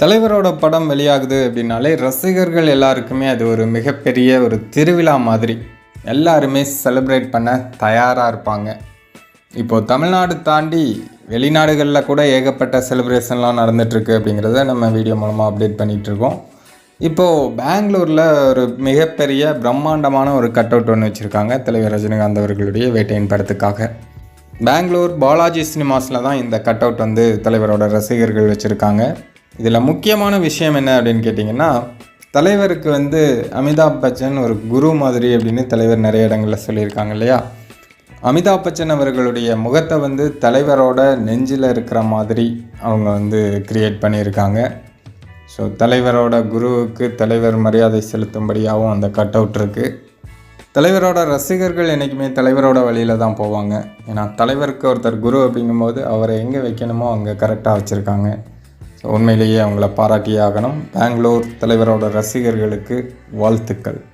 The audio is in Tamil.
தலைவரோட படம் வெளியாகுது அப்படின்னாலே ரசிகர்கள் எல்லாருக்குமே அது ஒரு மிகப்பெரிய ஒரு திருவிழா மாதிரி. எல்லாருமே செலிப்ரேட் பண்ண தயாராக இருப்பாங்க. இப்போது தமிழ்நாடு தாண்டி வெளிநாடுகளில் கூட ஏகப்பட்ட செலிப்ரேஷன்லாம் நடந்துகிட்ருக்கு அப்படிங்கிறத நம்ம வீடியோ மூலமாக அப்டேட் பண்ணிகிட்ருக்கோம் இப்போது பெங்களூரில் ஒரு மிகப்பெரிய பிரம்மாண்டமான ஒரு கட் அவுட் ஒன்று வச்சுருக்காங்க தலைவர் ரஜினிகாந்த் அவர்களுடைய வேட்டையின் படத்துக்காக. பெங்களூர் பாலாஜி சினிமாஸில் தான் இந்த கட் அவுட் வந்து தலைவரோட ரசிகர்கள் வச்சுருக்காங்க. இதில் முக்கியமான விஷயம் என்ன அப்படின்னு கேட்டிங்கன்னா தலைவருக்கு வந்து அமிதாப் பச்சன் ஒரு குரு மாதிரி அப்படின்னு தலைவர் நிறைய இடங்களில் சொல்லியிருக்காங்க இல்லையா? அமிதாப் பச்சன் அவர்களுடைய முகத்தை வந்து தலைவரோட நெஞ்சில் இருக்கிற மாதிரி அவங்க வந்து கிரியேட் பண்ணியிருக்காங்க. ஸோ தலைவரோட குருவுக்கு தலைவர் மரியாதை செலுத்தும்படியாகவும் அந்த கட் அவுட் இருக்குது தலைவரோட ரசிகர்கள் என்றைக்குமே தலைவரோட வழியில் தான் போவாங்க. ஏன்னா தலைவருக்கு ஒருத்தர் குரு அப்படிங்கும்போது அவரை எங்கே வைக்கணுமோ அங்கே கரெக்டாக வச்சுருக்காங்க. உண்மையிலேயே அவங்கள பாராட்டியே ஆகணும். பெங்களூர் தலைவரோட ரசிகர்களுக்கு வாழ்த்துக்கள்.